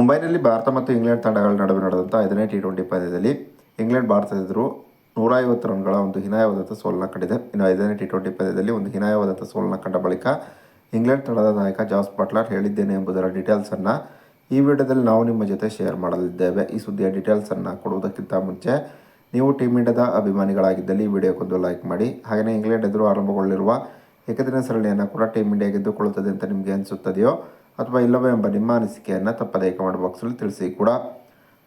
ಮುಂಬೈನಲ್ಲಿ ಭಾರತ ಮತ್ತು ಇಂಗ್ಲೆಂಡ್ ತಂಡಗಳ ನಡುವೆ ನಡೆದಂಥ ಐದನೇ ಟಿ ಟ್ವೆಂಟಿ ಪಂದ್ಯದಲ್ಲಿ ಇಂಗ್ಲೆಂಡ್ ಭಾರತದ ಎದುರು ನೂರ ಐವತ್ತು ರನ್ಗಳ ಒಂದು ಹೀನಾಯವಾದಂಥ ಸೋಲನ್ನ ಕಂಡಿದೆ. ಇನ್ನು ಐದನೇ ಟಿ ಟ್ವೆಂಟಿ ಪಂದ್ಯದಲ್ಲಿ ಒಂದು ಹೀನಾಯವಾದಂಥ ಸೋಲನ್ನ ಕಂಡ ಬಳಿಕ ಇಂಗ್ಲೆಂಡ್ ತಂಡದ ನಾಯಕ ಜಾಸ್ ಬಟ್ಲರ್ ಹೇಳಿದ್ದೇನೆ ಎಂಬುದರ ಡೀಟೇಲ್ಸನ್ನು ಈ ವಿಡಿಯೋದಲ್ಲಿ ನಾವು ನಿಮ್ಮ ಜೊತೆ ಶೇರ್ ಮಾಡಲಿದ್ದೇವೆ. ಈ ಸುದ್ದಿಯ ಡೀಟೇಲ್ಸನ್ನು ಕೊಡುವುದಕ್ಕಿಂತ ಮುಂಚೆ ನೀವು ಟೀಮ್ ಇಂಡಿಯಾದ ಅಭಿಮಾನಿಗಳಾಗಿದ್ದಲ್ಲಿ ಈ ವಿಡಿಯೋಕ್ಕೊಂದು ಲೈಕ್ ಮಾಡಿ. ಹಾಗೆಯೇ ಇಂಗ್ಲೆಂಡ್ ಎದುರು ಆರಂಭಗೊಳ್ಳಿರುವ ಏಕದಿನ ಸರಣಿಯನ್ನು ಕೂಡ ಟೀಮ್ ಇಂಡಿಯಾ ಗೆದ್ದುಕೊಳ್ಳುತ್ತದೆ ಅಂತ ನಿಮಗೆ ಅನಿಸುತ್ತದೆಯೋ ಅಥವಾ ಇಲ್ಲವೇ ಎಂಬ ನಿಮ್ಮ ಅನಿಸಿಕೆಯನ್ನು ತಪ್ಪದೇ ಕಮೆಂಟ್ ಬಾಕ್ಸಲ್ಲಿ ತಿಳಿಸಿ ಕೂಡ.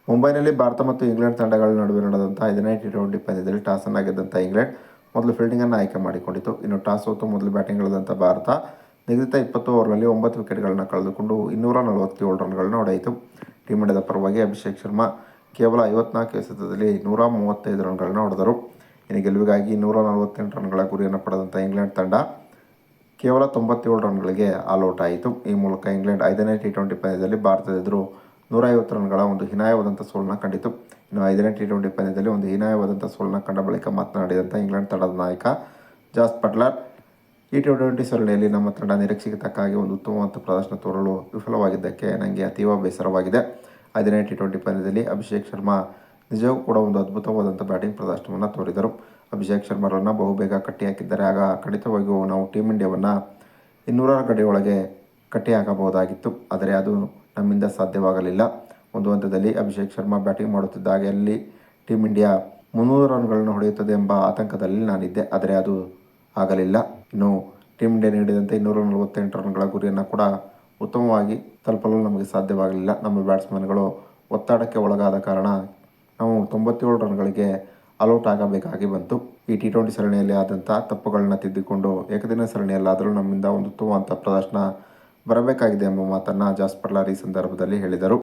ಮುಂಬೈನಲ್ಲಿ ಭಾರತ ಮತ್ತು ಇಂಗ್ಲೆಂಡ್ ತಂಡಗಳ ನಡುವೆ ನಡೆದಂಥ ಐದನೇ ಟಿ ಟ್ವೆಂಟಿ ಪಂದ್ಯದಲ್ಲಿ ಟಾಸನ್ನು ಗೆದ್ದಂಥ ಇಂಗ್ಲೆಂಡ್ ಮೊದಲು ಫೀಲ್ಡಿಂಗನ್ನು ಆಯ್ಕೆ ಮಾಡಿಕೊಂಡಿತು. ಇನ್ನು ಟಾಸ್ ಹೊತ್ತು ಮೊದಲು ಬ್ಯಾಟಿಂಗ್ ಇಳಿದಂಥ ಭಾರತ ನಿಗದಿತ ಇಪ್ಪತ್ತು ಓವರ್ನಲ್ಲಿ ಒಂಬತ್ತು ವಿಕೆಟ್ಗಳನ್ನು ಕಳೆದುಕೊಂಡು ಇನ್ನೂರ ನಲವತ್ತೇಳು ರನ್ಗಳನ್ನು ಹೊಡೆಯಿತು. ಟೀಮ್ ಇಂಡಿಯಾದ ಪರವಾಗಿ ಅಭಿಷೇಕ್ ಶರ್ಮಾ ಕೇವಲ ಐವತ್ನಾಲ್ಕು ಎಸೆತದಲ್ಲಿ ನೂರ ಮೂವತ್ತೈದು ರನ್ಗಳನ್ನು ಹೊಡೆದರು. ಇನ್ನು ಗೆಲುವಿಗಾಗಿ ನೂರ ನಲವತ್ತೆಂಟು ರನ್ಗಳ ಗುರಿಯನ್ನು ಪಡೆದಂಥ ಇಂಗ್ಲೆಂಡ್ ತಂಡ ಕೇವಲ ತೊಂಬತ್ತೇಳು ರನ್ಗಳಿಗೆ ಆಲ್ಔಟ್ ಆಯಿತು ಈ ಮೂಲಕ ಇಂಗ್ಲೆಂಡ್ ಐದನೇ ಟಿ ಟ್ವೆಂಟಿ ಪಂದ್ಯದಲ್ಲಿ ಭಾರತದ ಎದುರು ನೂರೈವತ್ತು ರನ್ಗಳ ಒಂದು ಹೀನಾಯವಾದಂಥ ಸೋಲನ್ನ ಕಂಡಿತು. ಇನ್ನು ಐದನೇ ಟಿ ಟ್ವೆಂಟಿ ಪಂದ್ಯದಲ್ಲಿ ಒಂದು ಹೀನಾಯವಾದಂಥ ಸೋಲನ್ನ ಕಂಡ ಬಳಿಕ ಮಾತನಾಡಿದಂಥ ಇಂಗ್ಲೆಂಡ್ ತಂಡದ ನಾಯಕ ಜಾಸ್ ಪಟ್ಲರ್ ಈ ಟಿ ಟ್ವೆಂಟಿ ಸರಣಿಯಲ್ಲಿ ನಮ್ಮ ತಂಡ ನಿರೀಕ್ಷೆಗೆ ತಕ್ಕ ಒಂದು ಉತ್ತಮವಾದ ಪ್ರದರ್ಶನ ತೋರಲು ವಿಫಲವಾಗಿದ್ದಕ್ಕೆ ನನಗೆ ಅತೀವ ಬೇಸರವಾಗಿದೆ. ಐದನೇ ಟಿ ಟ್ವೆಂಟಿ ಪಂದ್ಯದಲ್ಲಿ ಅಭಿಷೇಕ್ ಶರ್ಮಾ ನಿಜವೂ ಕೂಡ ಒಂದು ಅದ್ಭುತವಾದಂಥ ಬ್ಯಾಟಿಂಗ್ ಪ್ರದರ್ಶನವನ್ನು ತೋರಿದರು. ಅಭಿಷೇಕ್ ಶರ್ಮರನ್ನು ಬಹುಬೇಗ ಕಟ್ಟಿ ಹಾಕಿದ್ದಾರೆ ಆಗ ಖಂಡಿತವಾಗಿಯೂ ನಾವು ಟೀಮ್ ಇಂಡಿಯಾವನ್ನು ಇನ್ನೂರರ ಗಡಿಯೊಳಗೆ ಕಟ್ಟಿ ಹಾಕಬಹುದಾಗಿತ್ತು ಆದರೆ ಅದು ನಮ್ಮಿಂದ ಸಾಧ್ಯವಾಗಲಿಲ್ಲ. ಒಂದು ಹಂತದಲ್ಲಿ ಅಭಿಷೇಕ್ ಶರ್ಮಾ ಬ್ಯಾಟಿಂಗ್ ಮಾಡುತ್ತಿದ್ದಾಗ ಅಲ್ಲಿ ಟೀಮ್ ಇಂಡಿಯಾ ಮುನ್ನೂರು ರನ್ಗಳನ್ನು ಹೊಡೆಯುತ್ತದೆ ಎಂಬ ಆತಂಕದಲ್ಲಿ ನಾನಿದ್ದೆ. ಆದರೆ ಅದು ಆಗಲಿಲ್ಲ. ಇನ್ನು ಟೀಮ್ ಇಂಡಿಯಾ ನೀಡಿದಂತೆ ಇನ್ನೂರ ನಲವತ್ತೆಂಟು ರನ್ಗಳ ಗುರಿಯನ್ನು ಕೂಡ ಉತ್ತಮವಾಗಿ ತಲುಪಲು ನಮಗೆ ಸಾಧ್ಯವಾಗಲಿಲ್ಲ. ನಮ್ಮ ಬ್ಯಾಟ್ಸ್ಮನ್ಗಳು ಒತ್ತಡಕ್ಕೆ ಒಳಗಾದ ಕಾರಣ ನಾವು ತೊಂಬತ್ತೇಳು ರನ್ಗಳಿಗೆ ಅಲೌಟ್ ಆಗಬೇಕಾಗಿ ಬಂತು. ಈ ಟಿ ಟ್ವೆಂಟಿ ಸರಣಿಯಲ್ಲಿ ಆದಂಥ ತಪ್ಪುಗಳನ್ನ ತಿದ್ದಿಕೊಂಡು ಏಕದಿನ ಸರಣಿಯಲ್ಲಾದರೂ ನಮ್ಮಿಂದ ಒಂದು ಉತ್ತಮವಾದಂಥ ಪ್ರದರ್ಶನ ಬರಬೇಕಾಗಿದೆ ಎಂಬ ಮಾತನ್ನು ಜಾಸ್ಪರ್ಲಾರ್ ಈ ಸಂದರ್ಭದಲ್ಲಿ ಹೇಳಿದರು.